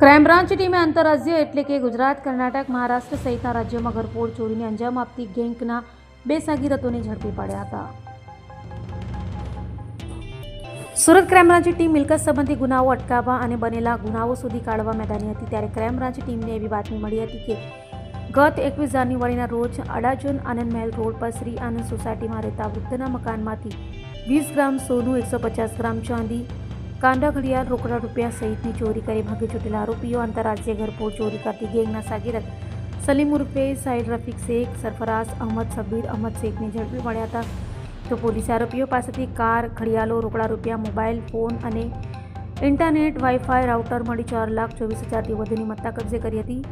Crime branch ટીમે આંતરરાજ્ય એટલે કે ગુજરાત, કર્ણાટક, મહારાષ્ટ્ર સહિતના રાજ્યોમાં ઘરફોડ ચોરીને અંજામ આપતી ગેંગના બે સાગીરતોને ઝડપી પાડ્યા હતા. સુરત ક્રાઇમ બ્રાન્ચ ટીમ મિલકત સંબંધી ગુનાઓ અટકાવવા અને બનેલા ગુનાઓ સુધી કાઢવા મેદાની હતી ત્યારે ક્રાઇમ બ્રાન્ચ ટીમને એવી બાતમી મળી હતી કે ગત એકવીસ જાન્યુઆરીના રોજ અડાજન આનંદ મહેલ રોડ પર શ્રી આનંદ સોસાયટીમાં રહેતા વૃદ્ધના મકાનમાંથી વીસ ગ્રામ સોનું, એકસો પચાસ ગ્રામ ચાંદી કાંડા ઘડિયાળ, રોકડા રૂપિયા સહિતની ચોરી કરી ભાગી છૂટેલા આરોપીઓ આંતરરાજ્ય ઘરફોડ ચોરી કરતી ગેંગના સાગીરત સલીમ ઉર્ફે સાહિલ રફીક શેખ, સરફરાઝ અહમદ, સબીર અહમદ શેખને ઝડપી મળ્યા હતા. તો પોલીસે આરોપીઓ પાસેથી કાર, ઘડિયાળો, રોકડા રૂપિયા, મોબાઈલ, ફોન અને ઇન્ટરનેટ, વાઈફાઈ, રાઉટર મળી ચાર લાખ ચોવીસ હજારથી વધુની મત્તા કબજે કરી હતી.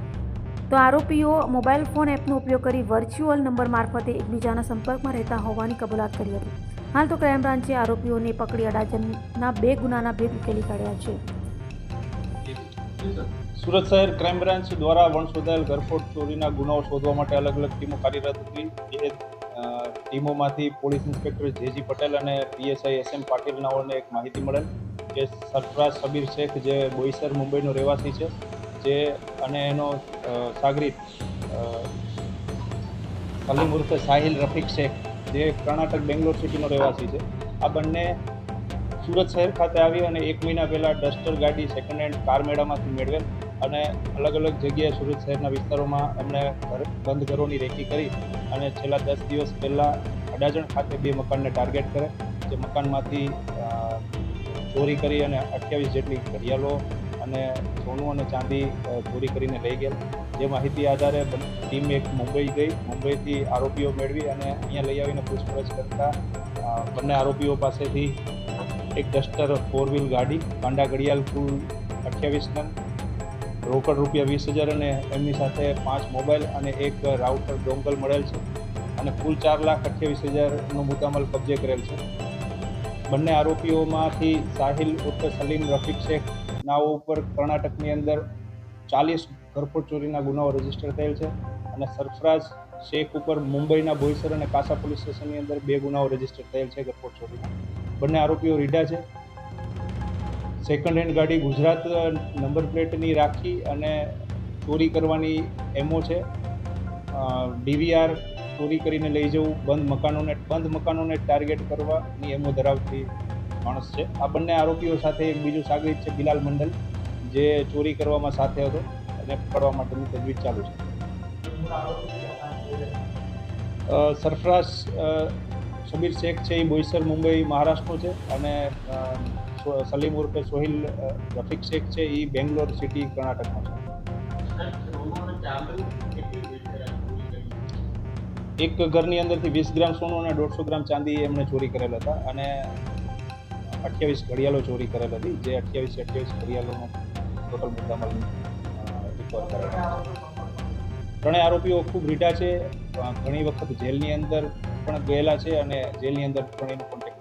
તો આરોપીઓ મોબાઈલ ફોન એપનો ઉપયોગ કરી વર્ચ્યુઅલ નંબર મારફતે એકબીજાના સંપર્કમાં રહેતા હોવાની કબૂલાત કરી હતી. હાલ તો ક્રાઇમ બ્રાન્ચે આરોપીઓને પકડી અડાજનના બે ગુનાના ભેદ ઉકેલી કાઢ્યા છે. સુરત શહેર ક્રાઇમ બ્રાન્ચ દ્વારા વણશોધાયેલ ઘરફોડ ચોરીના ગુનાઓ શોધવા માટે અલગ અલગ ટીમો કાર્યરત હતી. એ ટીમોમાંથી પોલીસ ઇન્સ્પેક્ટર જેજી પટેલ અને પીએસઆઈ એસ એમ પાટીલ નાઓને એક માહિતી મળેલ કે સરફરાજ સબીર શેખ જે બોઈસર મુંબઈનો રહેવાસી છે, જે અને એનો સાગરીત સલીમ ઉર્ફે સાહિલ રફીક શેખ જે કર્ણાટક, બેંગ્લોર સિટીનો રહેવાસી છે. આ બંને સુરત શહેર ખાતે આવી અને એક મહિના પહેલાં ડસ્ટર ગાડી સેકન્ડ હેન્ડ કાર મેળામાંથી મેળવેલ અને અલગ અલગ જગ્યાએ સુરત શહેરના વિસ્તારોમાં એમણે બંધ ઘરોની રેકી કરી અને છેલ્લા દસ દિવસ પહેલાં અડાજણ ખાતે બે મકાનને ટાર્ગેટ કરે જે મકાનમાંથી ચોરી કરી અને અઠ્યાવીસ જેટલી ઘડિયાળો અને સોનું અને ચાંદી ચોરી કરીને લઈ ગયેલ. જે માહિતી આધારે ટીમ એક મુંબઈ ગઈ. મુંબઈથી આરોપીઓ મેળવી અને અહીંયા લઈ આવીને પૂછપરછ કરતા બંને આરોપીઓ પાસેથી એક ડસ્ટર ફોર વ્હીલ ગાડી કાંડા ઘડિયાળ કુલ અઠ્યાવીસ નંગ રોકડ રૂપિયા વીસ હજાર અને એમની સાથે પાંચ મોબાઈલ અને એક રાઉટર ડોંગલ મળેલ છે અને કુલ ચાર લાખ અઠ્યાવીસ હજારનો મુદ્દામાલ કબજે કરેલ છે. બંને આરોપીઓમાંથી સાહિલ ઉર્ફે સલીમ રફીક શેખ નાઓ ઉપર કર્ણાટકની અંદર ચાલીસ ઘરફોડ ચોરીના ગુનાઓ રજિસ્ટર થયેલ છે અને સરફરાજ શેખ ઉપર મુંબઈના બોઈસર અને કાસા પોલીસ સ્ટેશનની અંદર બે ગુનાઓ રજિસ્ટર થયેલ છે ઘરફોડ ચોરીના. બંને આરોપીઓ રીઢા છે. સેકન્ડ હેન્ડ ગાડી ગુજરાત નંબર પ્લેટની રાખી અને ચોરી કરવાની એમો છે. ડીવીઆર ચોરી કરીને લઈ જવું, બંધ મકાનોને બંધ મકાનોને ટાર્ગેટ કરવાની એમો ધરાવતી માણસ છે. આ બંને આરોપીઓ સાથે એક બીજું સાગરીત છે બિલાલ મંડલ જે ચોરી કરવામાં સાથે હતો અને પકડવા માટેની તજવીજ ચાલુ છે. સરફરાઝ અ, શેખ છે એ બોઈસર મુંબઈ મહારાષ્ટ્રનો છે અને સલીમ ઉર્ફે સોહિલ રફીક શેખ છે એ બેંગ્લોર સિટી કર્ણાટકનો છે. એક ઘરની અંદરથી વીસ ગ્રામ સોનું અને દોઢસો ગ્રામ ચાંદી એમણે ચોરી કરેલ હતા અને અઠ્યાવીસ ઘડિયાળો ચોરી કરેલ હતી. જે અઠ્યાવીસ અઠ્યાવીસ ઘડિયાળોનો ટોટલ મુદ્દામાલ રિકવર કરેલો ત્રણેય આરોપીઓ ખૂબ રીઢા છે. ઘણી વખત જેલની અંદર પણ ગયેલા છે અને જેલની અંદર ત્રણેયનો કોન્ટેક્ટ